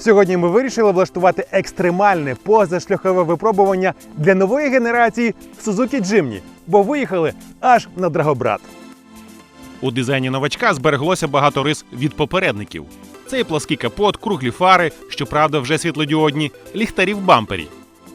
Сьогодні ми вирішили влаштувати екстремальне позашляхове випробування для нової генерації Suzuki Jimny, бо виїхали аж на Драгобрат. У дизайні новачка збереглося багато рис від попередників. Це і плаский капот, круглі фари, щоправда, вже світлодіодні, ліхтарі в бампері.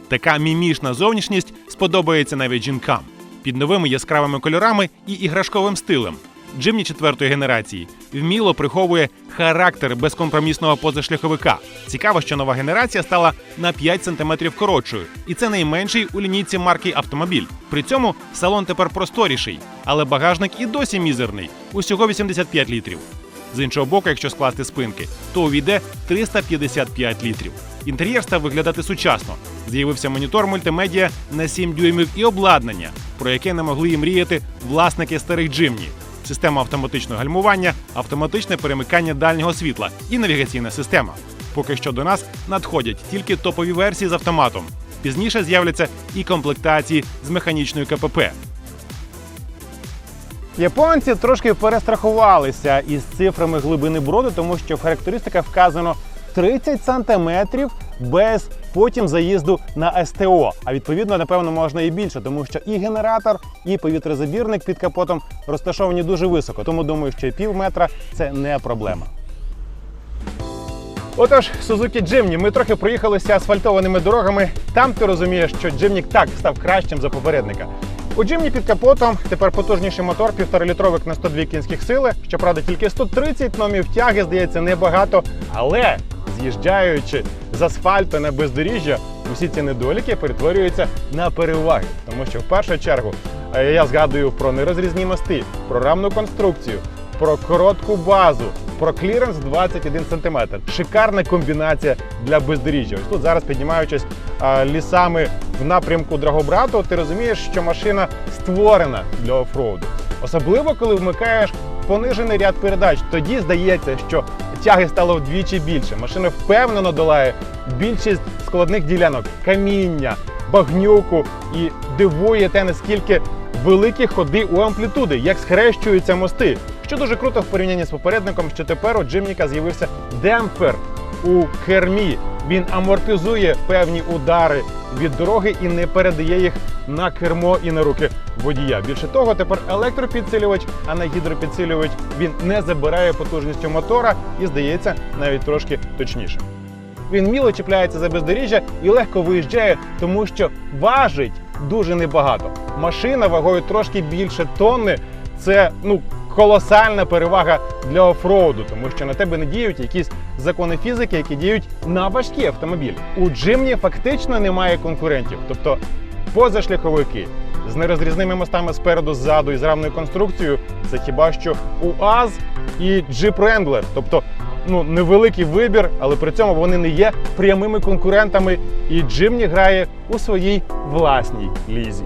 Така мімішна зовнішність сподобається навіть жінкам під новими яскравими кольорами і іграшковим стилем. Джимні четвертої генерації вміло приховує характер безкомпромісного позашляховика. Цікаво, що нова генерація стала на 5 см коротшою, і це найменший у лінійці марки автомобіль. При цьому салон тепер просторіший, але багажник і досі мізерний усього 85 літрів. З іншого боку, якщо скласти спинки, то увійде 355 літрів. Інтер'єр став виглядати сучасно. З'явився монітор мультимедіа на 7 дюймів і обладнання, про яке не могли і мріяти власники старих джимні. Система автоматичного гальмування, автоматичне перемикання дальнього світла і навігаційна система. Поки що до нас надходять тільки топові версії з автоматом. Пізніше з'являться і комплектації з механічною КПП. Японці трошки перестрахувалися із цифрами глибини броду, тому що в характеристиках вказано 30 сантиметрів без потім заїзду на СТО. А відповідно, напевно, можна і більше, тому що і генератор, і повітрозабірник під капотом розташовані дуже високо. Тому думаю, що і пів метра це не проблема. Отож, Suzuki Jimny, ми трохи проїхалися асфальтованими дорогами. Там ти розумієш, що Jimny так став кращим за попередника. У Jimny під капотом тепер потужніший мотор, 1,5-літровик на 102 кінських сили. Щоправда, тільки 130 номів тяги, здається, небагато. Але з'їжджаючи з асфальту на бездоріжжя, усі ці недоліки перетворюються на переваги. Тому що в першу чергу е, я згадую про нерозрізні мости, про рамну конструкцію, про коротку базу, про кліренс 21 см. Шикарна комбінація для бездоріжжя. Ось тут зараз піднімаючись лісами в напрямку Драгобрату, ти розумієш, що машина створена для офроуду. Особливо, коли вмикаєш понижений ряд передач. Тоді здається, що тяги стало вдвічі більше. Машина впевнено долає більшість складних ділянок, каміння, багнюку і дивує те, наскільки великі ходи у амплітуди, як схрещуються мости. Що дуже круто в порівнянні з попередником, що тепер у Джимніка з'явився демпфер у кермі. Він амортизує певні удари від дороги і не передає їх на кермо і на руки водія. Більше того, тепер електропідсилювач, а не гідропідсилювач він не забирає потужністю мотора і здається навіть трошки точніше. Він міло чіпляється за бездоріжжя і легко виїжджає, тому що важить дуже небагато. Машина вагою трошки більше тонни. Це ну колосальна перевага для офроуду, тому що на тебе не діють якісь закони фізики, які діють на важкі автомобілі. У Джимні фактично немає конкурентів, тобто позашляховики з нерозрізними мостами спереду, ззаду і з рамною конструкцією. Це хіба що УАЗ і Jeep Wrangler. тобто ну невеликий вибір, але при цьому вони не є прямими конкурентами. І Джимні грає у своїй власній лізі.